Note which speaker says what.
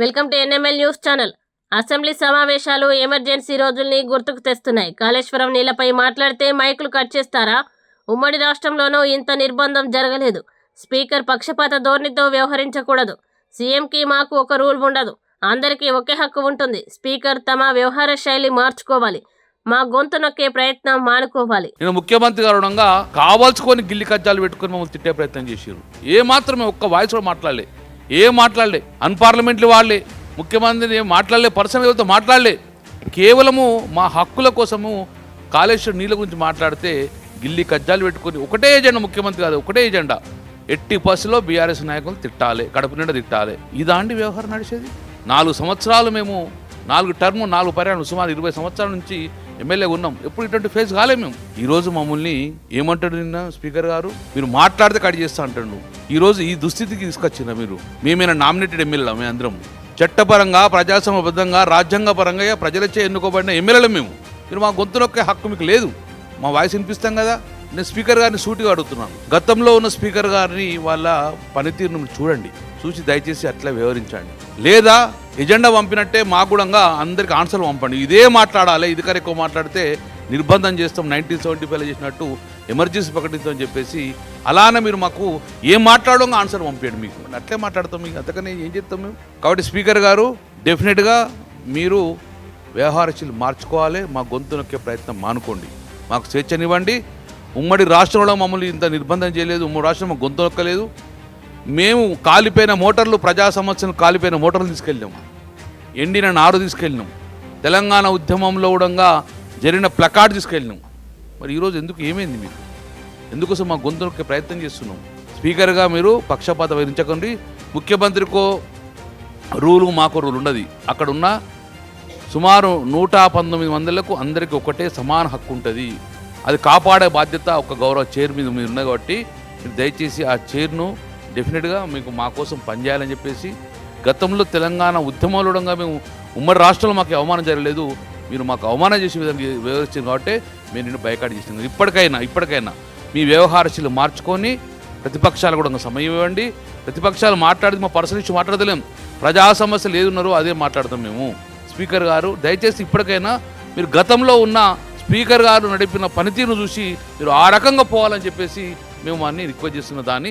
Speaker 1: Welcome to NML news channel. Assembly సమావేశాలు emergency రోజుల్ని గుర్తుకు తెస్తున్నాయి. కాళేశ్వరం నీళ్ళపై మాట్లాడితే మైకులు కట్ చేస్తారా? ఉమ్మడి రాష్ట్రంలోనూ ఇంత నిర్బంధం జరగలేదు. స్పీకర్ పక్షపాత ధోరణితో వ్యవహరించకూడదు. సీఎంకి మాకు ఒక రూల్ ఉండదు. అందరికీ ఒకే హక్కు ఉంటుంది. స్పీకర్ తమ వ్యవహార శైలి మార్చుకోవాలి. మా గొంతు నొక్కే ప్రయత్నం మానుకోవాలి.
Speaker 2: నేను ముఖ్యమంత్రి కారణంగా కావాల్సుకొని గిల్లి కజ్జాలు పెట్టుకుని మమ్మల్ని తిట్టే ప్రయత్నం చేశారు ఏ మాత్రమే ఒక్క వాయిస్ కూడా మాట్లాడలేదు ఏం మాట్లాడలే? అన్పార్లమెంట్లు వాళ్ళే. ముఖ్యమంత్రిని మాట్లాడలే? పర్సనల్ ఎవరితో మాట్లాడలే. కేవలము మా హక్కుల కోసము కాళేశ్వరం నీళ్ళ గురించి మాట్లాడితే గిల్లి కజ్జాలు పెట్టుకొని ఒకటే ఎజెండా ముఖ్యమంత్రి కాదు ఒకటే ఎజెండా. ఎట్టి బస్సులో బీఆర్ఎస్ నాయకులు తిట్టాలి కడప నిండా తిట్టాలి. ఇదాంటి వ్యవహారం నడిచేది? నాలుగు సంవత్సరాలు మేము నాలుగు టర్ము నాలుగు పర్యాలు సుమారు ఇరవై సంవత్సరాల నుంచి ఎమ్మెల్యే ఉన్నాం. ఎప్పుడు ఇటువంటి ఫేస్ కాలే మేము. ఈరోజు మమ్మల్ని ఏమంటాడు నిన్న స్పీకర్ గారు? మీరు మాట్లాడితే కట్ చేస్తా అంటాడు. ఈ రోజు ఈ దుస్థితికి తీసుకొచ్చిన మీరు. మేమైనా నామినేటెడ్ ఎమ్మెల్యేలా? మేము అందరం. చట్టపరంగా ప్రజాస్వామ్యబద్ధంగా రాజ్యాంగపరంగా ప్రజలచే ఎన్నుకోబడిన ఎమ్మెల్యేలు మేము. మీరు మా గొంతు హక్కు మీకు లేదు. మా వాయిస్ వినిపిస్తాం కదా? నేను స్పీకర్ గారిని సూటిగా అడుగుతున్నాను. గతంలో ఉన్న స్పీకర్ గారిని వాళ్ళ పనితీరును చూడండి. చూసి దయచేసి అట్లా వివరించండి లేదా ఎజెండా పంపినట్టే మాకు కూడా అందరికి ఆన్సర్లు పంపండి. ఇదే మాట్లాడాలి ఇది కరెక్ట్ మాట్లాడితే నిర్బంధం చేస్తాం నైన్టీన్ సెవెంటీ ఫైవ్లో చేసినట్టు ఎమర్జెన్సీ ప్రకటిస్తామని చెప్పేసి అలానే మీరు మాకు ఏం మాట్లాడడం ఆన్సర్ పంపించండి మీకు. అట్లే మాట్లాడతాం మీకు అంతకనే ఏం చేస్తాం మేము? కాబట్టి స్పీకర్ గారు డెఫినెట్గా మీరు వ్యవహారశీలు మార్చుకోవాలి మా గొంతు నొక్కే ప్రయత్నం మానుకోండి. మాకు స్వేచ్ఛనివ్వండి. ఉమ్మడి రాష్ట్రంలో మమ్మల్ని ఇంత నిర్బంధం చేయలేదు ఉమ్మడి రాష్ట్రం మాకు గొంతు నొక్కలేదు. మేము కాలిపోయిన మోటార్లు ప్రజా సమస్యను కాలిపోయిన మోటార్లు తీసుకెళ్ళాము ఎండిన నారు తీసుకెళ్ళినాం. తెలంగాణ ఉద్యమంలో కూడా జరిగిన ప్లకార్డ్ తీసుకెళ్ళినాం. మరి ఈరోజు ఎందుకు ఏమైంది మీకు? ఎందుకోసం మా గొంతు ప్రయత్నం చేస్తున్నాం? స్పీకర్గా మీరు పక్షపాత వహించకండి. ముఖ్యమంత్రికో రూలు మాకు రూల్ ఉండదు. అక్కడ ఉన్న సుమారు నూట పంతొమ్మిది మందిలకు అందరికీ ఒకటే సమాన హక్కు ఉంటుంది. అది కాపాడే బాధ్యత ఒక గౌరవ చైర్ మీద మీరు ఉన్నది కాబట్టి దయచేసి ఆ చైర్ను డెఫినెట్గా మీకు మా కోసం పనిచేయాలని చెప్పేసి గతంలో తెలంగాణ ఉద్యమంలో మేము ఉమ్మడి రాష్ట్రంలో మాకు అవమానం జరగలేదు. మీరు మాకు అవమానం చేసే విధంగా వివరించింది కాబట్టి మేము నిన్ను బైకాట్ చేసింది ఇప్పటికైనా ఇప్పటికైనా మీ వ్యవహారశీలు మార్చుకొని ప్రతిపక్షాలు కూడా సమయం ఇవ్వండి. ప్రతిపక్షాలు మాట్లాడితే మా పర్సన్ ఇచ్చి మాట్లాడలేం ప్రజా సమస్యలు ఏదున్నారో అదే మాట్లాడతాం మేము. స్పీకర్ గారు దయచేసి ఇప్పటికైనా మీరు గతంలో ఉన్న స్పీకర్ గారు నడిపిన పనితీరును చూసి మీరు ఆ రకంగా పోవాలని చెప్పేసి మేము అన్ని రిక్వెస్ట్ చేస్తున్న దాన్ని